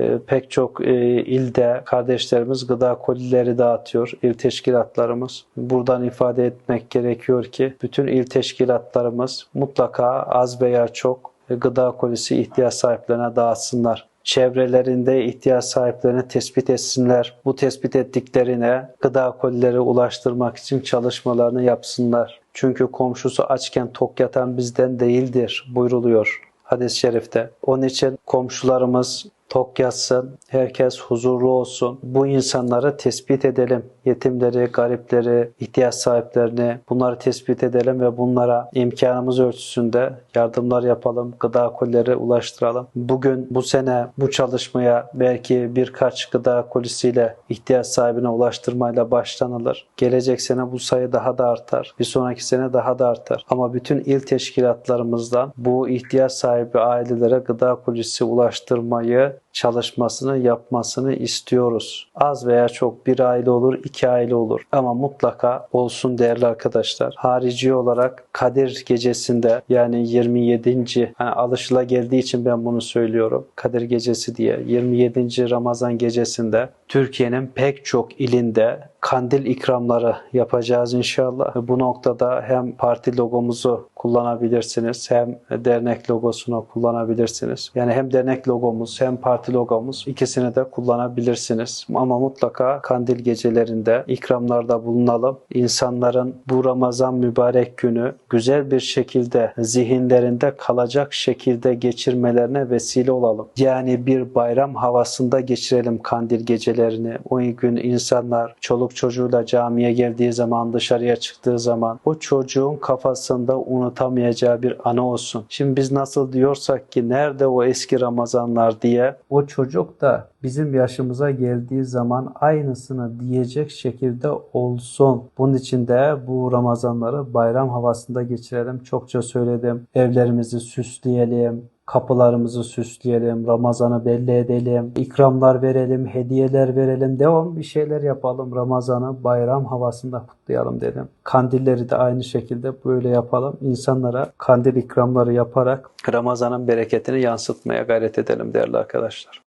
E, pek çok e, ilde kardeşlerimiz gıda kolileri dağıtıyor. İl teşkilatlarımız. Buradan ifade etmek gerekiyor ki bütün il teşkilatlarımız mutlaka az veya çok e, gıda kolisi ihtiyaç sahiplerine dağıtsınlar çevrelerinde ihtiyaç sahiplerini tespit etsinler. Bu tespit ettiklerine gıda kolileri ulaştırmak için çalışmalarını yapsınlar. Çünkü komşusu açken tok yatan bizden değildir buyruluyor hadis-i şerifte. Onun için komşularımız tok yatsın, herkes huzurlu olsun. Bu insanları tespit edelim. Yetimleri, garipleri, ihtiyaç sahiplerini bunları tespit edelim ve bunlara imkanımız ölçüsünde yardımlar yapalım, gıda kolileri ulaştıralım. Bugün bu sene bu çalışmaya belki birkaç gıda kolisiyle ihtiyaç sahibine ulaştırmayla başlanılır. Gelecek sene bu sayı daha da artar. Bir sonraki sene daha da artar. Ama bütün il teşkilatlarımızdan bu ihtiyaç sahibi ailelere gıda kolisi ulaştırmayı çalışmasını yapmasını istiyoruz. Az veya çok bir aile olur, iki aile olur. Ama mutlaka olsun değerli arkadaşlar. Harici olarak Kadir gecesinde yani 27. Hani alışıla geldiği için ben bunu söylüyorum. Kadir gecesi diye 27. Ramazan gecesinde Türkiye'nin pek çok ilinde kandil ikramları yapacağız inşallah. Bu noktada hem parti logomuzu kullanabilirsiniz hem dernek logosunu kullanabilirsiniz. Yani hem dernek logomuz hem parti logomuz ikisini de kullanabilirsiniz. Ama mutlaka kandil gecelerinde ikramlarda bulunalım. İnsanların bu Ramazan mübarek günü güzel bir şekilde zihinlerinde kalacak şekilde geçirmelerine vesile olalım. Yani bir bayram havasında geçirelim kandil gecelerini. O gün insanlar çoluk çocuğuyla camiye geldiği zaman, dışarıya çıktığı zaman o çocuğun kafasında unutamayacağı bir anı olsun. Şimdi biz nasıl diyorsak ki nerede o eski Ramazanlar diye o çocuk da bizim yaşımıza geldiği zaman aynısını diyecek şekilde olsun. Bunun için de bu Ramazanları bayram havasında geçirelim. Çokça söyledim. Evlerimizi süsleyelim, kapılarımızı süsleyelim, Ramazan'ı belli edelim, ikramlar verelim, hediyeler verelim, devam bir şeyler yapalım. Ramazan'ı bayram havasında kutlayalım dedim. Kandilleri de aynı şekilde böyle yapalım. İnsanlara kandil ikramları yaparak Ramazan'ın bereketini yansıtmaya gayret edelim değerli arkadaşlar.